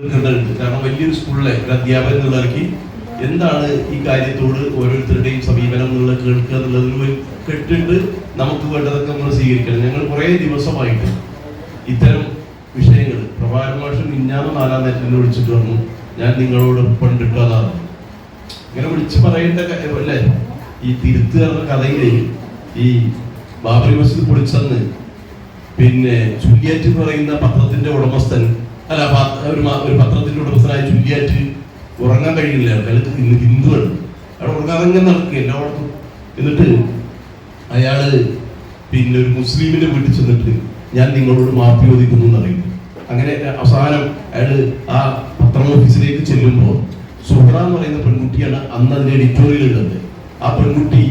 കാരണം വലിയൊരു സ്കൂളിലെ ഒരു അധ്യാപകൻ എന്നുള്ള നിലയ്ക്ക് എന്താണ് ഈ കാര്യത്തോട് ഓരോരുത്തരുടെയും സമീപനം എന്നുള്ള കേൾക്കുക എന്നുള്ളതിൽ കെട്ടിട്ട് നമുക്ക് വേണ്ടതൊക്കെ നമ്മൾ സ്വീകരിക്കണം. ഞങ്ങൾ കുറേ ദിവസമായിട്ട് ഇത്തരം വിഷയങ്ങൾ പ്രഭാകരൻ മാഷൻ മിഞ്ഞാന്ന് നാലാം നേരത്തിൽ വിളിച്ചിട്ട് വന്നു. ഞാൻ നിങ്ങളോട് പണ്ടിട്ടതാണ് ഇങ്ങനെ വിളിച്ച് പറയേണ്ട അല്ലേ? ഈ തിരുത്ത് പറഞ്ഞ ഈ ബാബറി മസ്ജിദ് പൊളിച്ചെന്ന് പിന്നെ ചുല്ലിയാറ്റ് പറയുന്ന പത്രത്തിന്റെ ഉടമസ്ഥൻ അല്ല ഒരു ഒരു പത്രത്തിന്റെ ഉടമസ്ഥനായ ചുല്ലിയാറ്റ് ഉറങ്ങാൻ കഴിയില്ല അയാൾക്ക് ഇന്ന് ഹിന്ദുവാണ്. അവിടെ ഉറങ്ങാതെ നടക്കുക എല്ലായിടത്തും. എന്നിട്ട് അയാൾ പിന്നെ ഒരു മുസ്ലിമിന്റെ വീട്ടിൽ ചെന്നിട്ട് ഞാൻ നിങ്ങളോട് മാപ്പി ചോദിക്കുന്നു എന്നറിയില്ല അങ്ങനെ അവസാനം അയാൾ ആ പത്രം ഓഫീസിലേക്ക് ചെല്ലുമ്പോൾ സുഹ്ര എന്ന് പറയുന്ന പെൺകുട്ടിയാണ് അന്ന് അതിന്റെ എഡിറ്റോറിയൽ എഴുതുന്നത് ആ പെൺകുട്ടി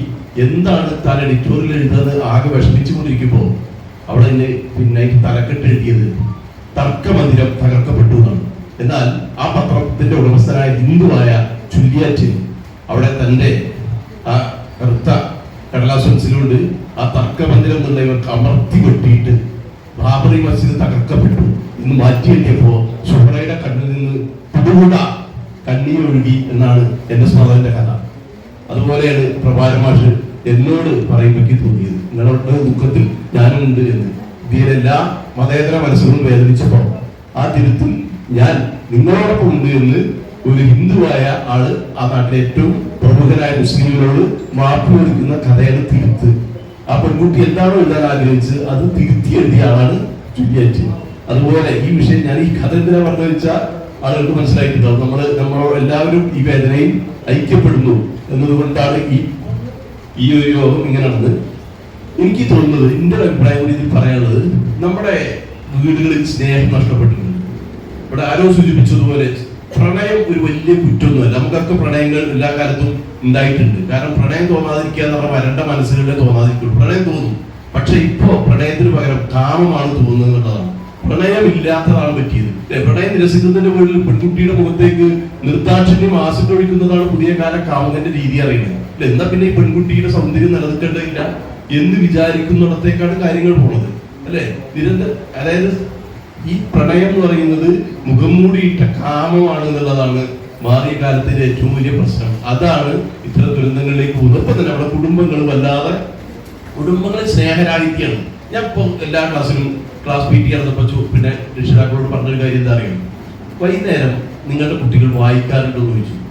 എന്താണ് താൻ എഡിറ്റോറിയൽ എഴുതുന്നത് ആകെ വിഷമിച്ചു കൊണ്ടിരിക്കുമ്പോൾ അവിടെ പിന്നെ തലക്കെട്ട് എഴുതിയത്? തർക്കമന്ദിരം തകർക്കപ്പെട്ടു എന്നാണ്. എന്നാൽ ആ പത്രത്തിന്റെ ഉടമസ്ഥനായ ഹിന്ദുവായ ചുല്ലിയാറ്റിൻ അവിടെ തന്റെ ആ കറുത്ത കടലാസൻസിലുണ്ട് ആ തർക്കമന്ദിരം നിന്ന് ഇവർക്ക് അമർത്തി വെട്ടിയിട്ട് ബാബറി മസ്ജിദ് തകർക്കപ്പെട്ടു ഇന്ന് മാറ്റി സുഹറയുടെ കണ്ണിൽ നിന്ന് പുതുകുട കണ്ണീരൊഴുകി എന്നാണ് എന്റെ സ്മതന്റെ കഥ. അതുപോലെയാണ് പ്രഭാരമാഷ് എന്നോട് പറയുമ്പോൾ തോന്നിയത്. നിങ്ങളുടെ ദുഃഖത്തിൽ ഞാനുണ്ട് എന്ന്. ഇതിലെല്ലാ മതേതര മനസ്സുകളും വേദനിച്ചപ്പോൾ ആ തിരുത്തിൽ ഞാൻ നിങ്ങളോടൊപ്പം ഉണ്ട് എന്ന് ഒരു ഹിന്ദുവായ ആൾ ആ നാട്ടിലെ ഏറ്റവും പ്രമുഖനായ മുസ്ലിമിനോട് മാപ്പ് കൊടുക്കുന്ന കഥയാണ് തിരുത്ത്. ആ പെൺകുട്ടി എന്താണോ എഴുതാൻ ആഗ്രഹിച്ചത് അത് തിരുത്തി എഴുതിയ ആളാണ് ജൂലിയറ്റ് അതുപോലെ ഈ വിഷയം ഞാൻ ഈ കഥ എന്തിനാ പറഞ്ഞു വെച്ചാൽ ആളുകൾക്ക് മനസ്സിലായിട്ടുണ്ടാവും. നമ്മൾ നമ്മളോ എല്ലാവരും ഈ വേദനയിൽ ഐക്യപ്പെടുന്നു എന്നതുകൊണ്ടാണ് ഈ ഈ ഒരു യോഗം ഇങ്ങനെ നടന്നത്. എനിക്ക് തോന്നുന്നത് എന്റെ ഒരു അഭിപ്രായം ഇതിൽ പറയാനുള്ളത് നമ്മുടെ വീടുകളിൽ സ്നേഹം നഷ്ടപ്പെട്ടിട്ടുണ്ട്. ഇവിടെ ആരോ സൂചിപ്പിച്ചതുപോലെ പ്രണയം ഒരു വലിയ കുറ്റമൊന്നുമല്ല നമുക്കൊക്കെ പ്രണയങ്ങൾ എല്ലാ കാലത്തും ഉണ്ടായിട്ടുണ്ട്. കാരണം പ്രണയം തോന്നാതിരിക്കുക എന്ന് പറഞ്ഞാൽ വരണ്ട മനസ്സിലെ തോന്നാതിരിക്കുള്ളൂ. പ്രണയം തോന്നും. പക്ഷെ ഇപ്പോ പ്രണയത്തിന് പകരം കാമമാണ് തോന്നുന്നതാണ് പ്രണയം ഇല്ലാത്തതാണ് പറ്റിയത്. പ്രണയം നിരസിക്കുന്നതിന്റെ മുകളിൽ പെൺകുട്ടിയുടെ മുഖത്തേക്ക് നിർദ്ദാക്ഷിണ്യം ആസിഡ് ഒഴിക്കുന്നതാണ് പുതിയ കാല കാമുകന്റെ രീതി അറിയുന്നത്. എന്നാ പിന്നെ ഈ പെൺകുട്ടിയുടെ സൗന്ദര്യം നിലനിൽക്കേണ്ടതില്ല. എന്ന് വിചാരിക്കുന്നിടത്തേക്കാണ് കാര്യങ്ങൾ പോണത്. അല്ലെ? നിരന്തര അതായത് ഈ പ്രണയം എന്ന് പറയുന്നത് മുഖം മൂടിയിട്ട കാമമാണ് എന്നുള്ളതാണ് മാറിയ കാലത്തിന്റെ ഏറ്റവും വലിയ പ്രശ്നം. അതാണ് ഇത്തരം ദുരന്തങ്ങളിലേക്ക് പോകുന്നത്. തന്നെ നമ്മുടെ കുടുംബങ്ങൾ വല്ലാതെ കുടുംബങ്ങളെ സ്നേഹരാഹിത്യാണ്. ഞാൻ ഇപ്പോൾ എല്ലാ ക്ലാസ്സിലും ക്ലാസ് പി ടി നടന്നപ്പോൾ പിന്നെ രക്ഷിതാക്കളോട് പറഞ്ഞൊരു കാര്യം എന്താ അറിയാം? വൈകുന്നേരം നിങ്ങളുടെ കുട്ടികൾ വായിക്കാറുണ്ടോ എന്ന് ചോദിച്ചു.